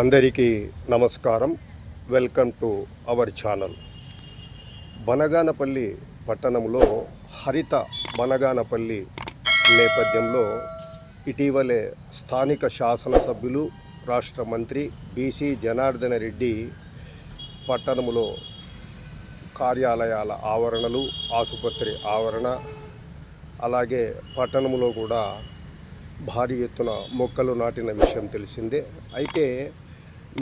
అందరికీ నమస్కారం. Welcome to our channel. Banaganapalli పట్టణంలో హరిత బనగానపల్లి నేపథ్యంలో ఇటీవలే స్థానిక శాసనసభ్యులు రాష్ట్ర మంత్రి బీసీ జనార్దన రెడ్డి పట్టణంలో కార్యాలయాల ఆవరణలు ఆసుపత్రి ఆవరణ అలాగే పట్టణంలో కూడా భారీ ఎత్తున మొక్కలు నాటిన విషయం తెలిసిందే. అయితే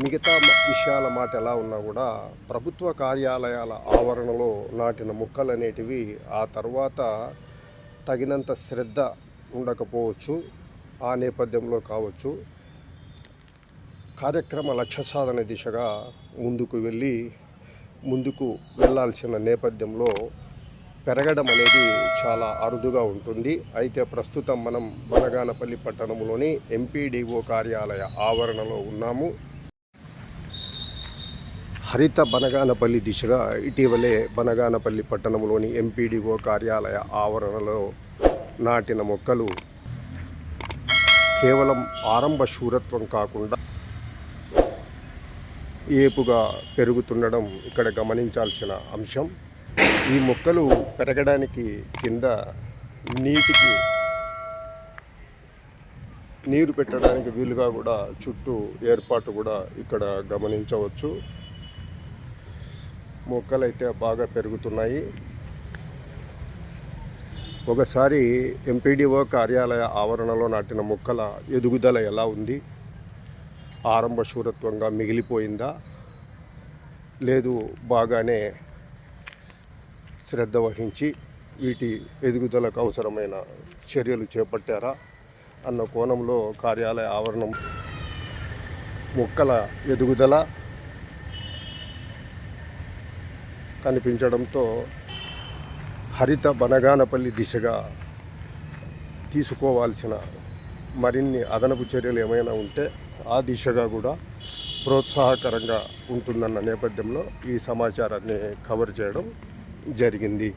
మిగతా విషయాల మాట ఎలా ఉన్నా కూడా ప్రభుత్వ కార్యాలయాల ఆవరణలో నాటిన మొక్కలు అనేటివి ఆ తర్వాత తగినంత శ్రద్ధ ఉండకపోవచ్చు ఆ నేపథ్యంలో కావచ్చు. కార్యక్రమ లక్ష్య సాధన దిశగా ముందుకు వెళ్ళి ముందుకు వెళ్ళాల్సిన నేపథ్యంలో పెరగడం అనేది చాలా అరుదుగా ఉంటుంది. అయితే ప్రస్తుతం మనం బనగానపల్లి పట్టణంలోని ఎంపీడీఓ కార్యాలయ ఆవరణలో ఉన్నాము. హరిత బనగానపల్లి దిశగా ఇటీవలే బనగానపల్లి పట్టణంలోని ఎంపీడీఓ కార్యాలయ ఆవరణలో నాటిన మొక్కలు కేవలం ఆరంభ శూరత్వం కాకుండా ఏపుగా పెరుగుతుండడం ఇక్కడ గమనించాల్సిన అంశం. ఈ మొక్కలు పెరగడానికి కింద నీటికి నీరు పెట్టడానికి వీలుగా కూడా చుట్టూ ఏర్పాటు కూడా ఇక్కడ గమనించవచ్చు. మొక్కలు అయితే బాగా పెరుగుతున్నాయి. ఒకసారి ఎంపీడీఓ కార్యాలయ ఆవరణలో నాటిన మొక్కల ఎదుగుదల ఎలా ఉంది? ఆరంభ శూరత్వంగా మిగిలిపోయిందా? లేదు బాగానే శ్రద్ధ వహించి వీటి ఎదుగుదలకు అవసరమైన చర్యలు చేపట్టారా? అన్న కోణంలో కార్యాలయ ఆవరణం మొక్కల ఎదుగుదల కనిపించడంతో హరిత బనగానపల్లి దిశగా తీసుకోవాల్సిన మరిన్ని అదనపు చర్యలు ఏమైనా ఉంటే ఆ దిశగా కూడా ప్రోత్సాహకరంగా ఉంటుందన్న నేపథ్యంలో ఈ సమాచారాన్ని కవర్ చేయడం జరిగింది.